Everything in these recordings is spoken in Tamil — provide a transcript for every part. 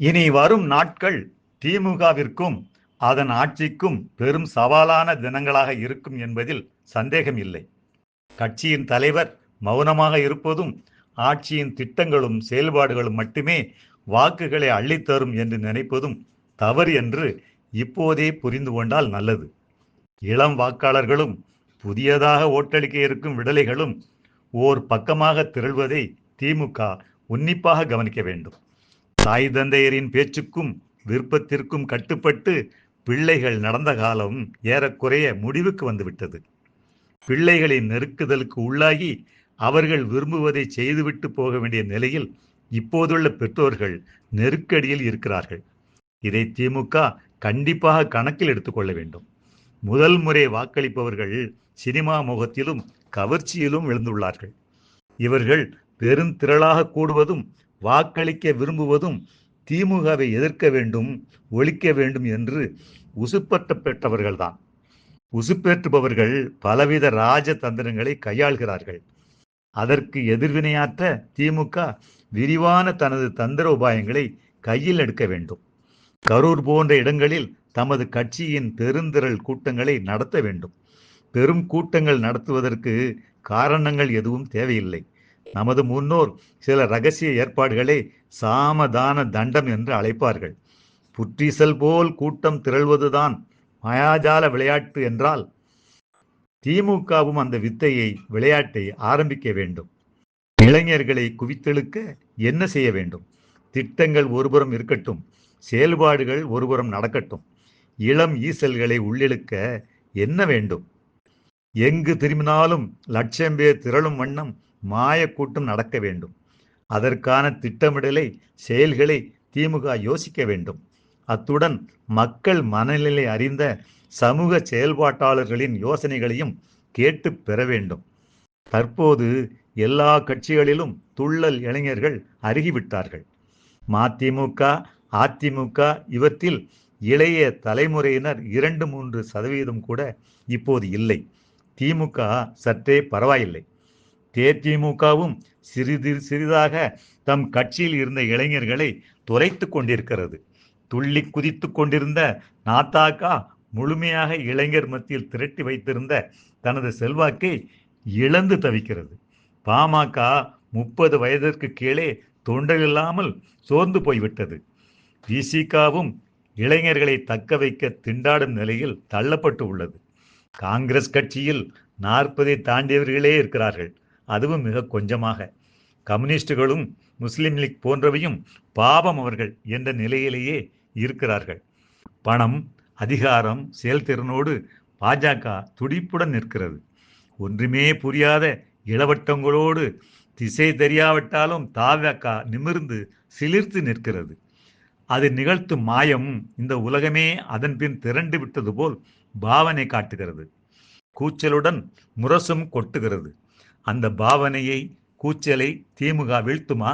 இனி வரும் நாட்கள் திமுகவிற்கும் அதன் ஆட்சிக்கும் பெரும் சவாலான தினங்களாக இருக்கும் என்பதில் சந்தேகம் இல்லை கட்சியின் தலைவர் மௌனமாக இருப்பதும் ஆட்சியின் திட்டங்களும் செயல்பாடுகளும் மட்டுமே வாக்குகளை அள்ளித்தரும் என்று நினைப்பதும் தவறு என்று இப்போதே புரிந்து கொண்டால் நல்லது. இளம் வாக்காளர்களும் புதியதாக ஓட்டளிக்க இருக்கும் விடலைகளும் ஓர் பக்கமாக திரள்வதை திமுக உன்னிப்பாக கவனிக்க வேண்டும். தாய் தந்தையரின் பேச்சுக்கும் விருப்பத்திற்கும் கட்டுப்பட்டு பிள்ளைகள் நடந்த காலம் ஏறக்குறைய முடிவுக்கு வந்துவிட்டது. பிள்ளைகளின் நெருக்குதலுக்கு உள்ளாகி அவர்கள் விரும்புவதை செய்துவிட்டு போக வேண்டிய நிலையில் இப்போதுள்ள பெற்றோர்கள் நெருக்கடியில் இருக்கிறார்கள். இதை திமுக கண்டிப்பாக கணக்கில் எடுத்துக்கொள்ள வேண்டும். முதல் முறை வாக்களிப்பவர்கள் சினிமா முகத்திலும் கவர்ச்சியிலும் விழுந்துள்ளார்கள் இவர்கள் பெருந்திரளாக கூடுவதும் வாக்களிக்க விரும்புவதும் திமுகவை எதிர்க்க வேண்டும் ஒழிக்க வேண்டும் என்று உசுப்பற்ற பெற்றவர்கள்தான். உசுப்பேற்றுபவர்கள் பலவித ராஜதந்திரங்களை கையாள்கிறார்கள். அதற்கு எதிர்வினையாற்ற திமுக விரிவான தனது தந்திர உபாயங்களை கையில் எடுக்க வேண்டும். கரூர் போன்ற இடங்களில் தமது கட்சியின் பெருந்திரள் கூட்டங்களை நடத்த வேண்டும். பெரும் கூட்டங்கள் நடத்துவதற்கு காரணங்கள் எதுவும் தேவையில்லை. நமது முன்னோர் சில ரகசிய ஏற்பாடுகளை சாமதான தண்டம் என்று அழைப்பார்கள். புற்றீசல் போல் கூட்டம் திரள்வதுதான் மாயாஜால விளையாட்டு என்றால் திமுகவும் அந்த வித்தையை விளையாட்டை ஆரம்பிக்க வேண்டும். இளைஞர்களை குவித்தெழுக்க என்ன செய்ய வேண்டும்? திட்டங்கள் ஒருபுறம் இருக்கட்டும் செயல்பாடுகள் ஒருபுறம் நடக்கட்டும். இளம் ஈசல்களை உள்ளிழுக்க என்ன வேண்டும்? எங்கு திரும்பினாலும் லட்சம் பேர் திரளும் வண்ணம் மாயக்கூட்டம் நடக்க வேண்டும். அதற்கான திட்டமிடலை செயல்களை திமுக யோசிக்க வேண்டும். அத்துடன் மக்கள் மனநிலை அறிந்த சமூக செயல்பாட்டாளர்களின் யோசனைகளையும் கேட்டு பெற வேண்டும். தற்போது எல்லா கட்சிகளிலும் துள்ளல் இளைஞர்கள் அருகிவிட்டார்கள். மதிமுக அதிமுக இவற்றில் இளைய தலைமுறையினர் இரண்டு மூன்று சதவீதம் கூட இப்போது இல்லை. திமுக சற்றே பரவாயில்லை. தேதிமுகவும் சிறிது சிறிதாக தம் கட்சியில் இருந்த இளைஞர்களை துரைத்து கொண்டிருக்கிறது. துள்ளி குதித்து கொண்டிருந்த நாத்தாக்கா முழுமையாக இளைஞர் மத்தியில் திரட்டி வைத்திருந்த தனது செல்வாக்கை இழந்து தவிக்கிறது. பாமக முப்பது வயதிற்கு கீழே தொண்டரில்லாமல் சோர்ந்து போய்விட்டது. விசிகாவும் இளைஞர்களை தக்க வைக்க திண்டாடும் நிலையில் தள்ளப்பட்டு உள்ளது. காங்கிரஸ் கட்சியில் நாற்பதை தாண்டியவர்களே இருக்கிறார்கள். அதுவும் மிக கொஞ்சமாக. கம்யூனிஸ்டுகளும் முஸ்லிம் லீக் போன்றவையும் பாவம் அவர்கள் என்ற நிலையிலேயே இருக்கிறார்கள். பணம் அதிகாரம் செயல்திறனோடு பாஜக துடிப்புடன் நிற்கிறது. ஒன்றுமே புரியாத இளவட்டங்களோடு திசை தெரியாவிட்டாலும் தாவக நிமிர்ந்து சிலிர்த்து நிற்கிறது. அது நிகழ்த்தும் மாயம் இந்த உலகமே அதன் பின் திரண்டு விட்டது போல் பாவனை காட்டுகிறது. கூச்சலுடன் முரசும் கொட்டுகிறது. அந்த பாவனையை கூச்சலை திமுக வீழ்த்துமா?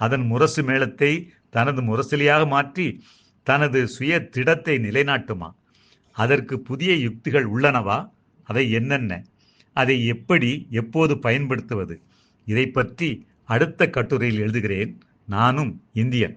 அதன் முரசு மேளத்தை தனது முரசலியாக மாற்றி தனது சுய திடத்தை நிலைநாட்டுமா? அதற்கு புதிய யுக்திகள் உள்ளனவா? அதை என்னென்ன? அதை எப்படி எப்போது பயன்படுத்துவது? இதை பற்றி அடுத்த கட்டுரையில் எழுதுகிறேன். நானும் இந்தியன்.